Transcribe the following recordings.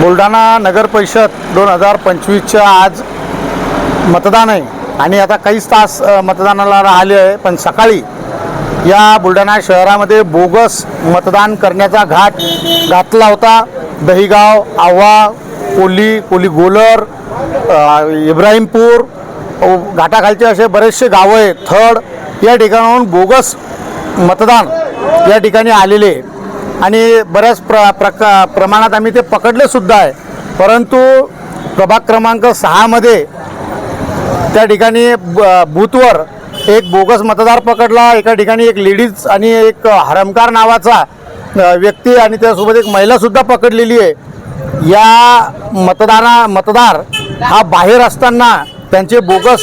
बुलढाणा नगर परिषद दोन हजार पंचवीसच्या आज मतदान आहे. आणि आता काहीच तास मतदानाला राहिले आहे पण सकाळी या बुलढाणा शहरामध्ये बोगस मतदान करण्याचा घाट घातला होता. दहीगाव आव्हा कोली कोली गोलर इब्राहिमपूर घाटाखालचे असे बरेचसे गावं आहेत. थड या ठिकाणाहून बोगस मतदान या ठिकाणी आलेले आणि बऱ्याच प्र प्रका प्रमाणात आम्ही ते पकडले सुद्धा आहे. परंतु प्रभाग क्रमांक सहामध्ये त्या ठिकाणी ब- बूथवर एक बोगस मतदार पकडला एका ठिकाणी एक लेडीज आणि एक हरमकार नावाचा व्यक्ती आणि त्यासोबत एक महिलासुद्धा पकडलेली आहे. या मतदाना मतदार हा बाहेर असताना त्यांचे बोगस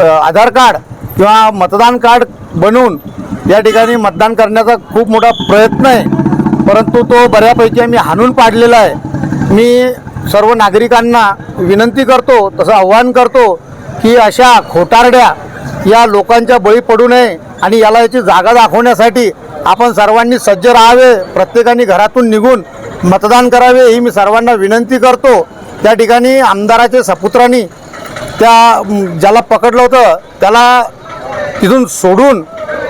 आधार कार्ड किंवा मतदान कार्ड बनवून या ठिकाणी मतदान करण्याचा खूप मोठा प्रयत्न आहे. परंतु तो बऱ्यापैकी आम्ही हाणून पाडलेला आहे. मी सर्व नागरिकांना विनंती करतो तसं आव्हान करतो की अशा खोटारड्या या लोकांच्या बळी पडू नये आणि याला याची जागा दाखवण्यासाठी आपण सर्वांनी सज्ज राहावे प्रत्येकाने घरातून निघून मतदान करावे ही मी सर्वांना विनंती करतो. त्या ठिकाणी आमदाराचे सपुत्रांनी त्या ज्याला पकडलं होतं त्याला तिथून सोडून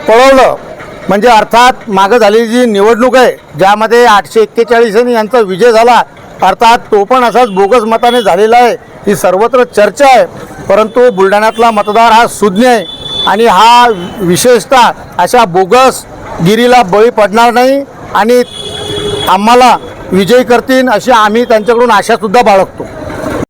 पळवलं म्हणजे अर्थात मागं झालेली जी निवडणूक आहे ज्यामध्ये आठशे एक्केचाळीसांनी यांचा विजय झाला अर्थात तो पण असाच बोगस मताने झालेला आहे ही सर्वत्र चर्चा आहे. परंतु बुलढाण्यातला मतदार हा सुज्ञ आहे आणि हा विशेषतः अशा बोगस गिरीला बळी पडणार नाही आणि आम्हाला विजयी करतील अशी आम्ही त्यांच्याकडून आशासुद्धा बाळगतो.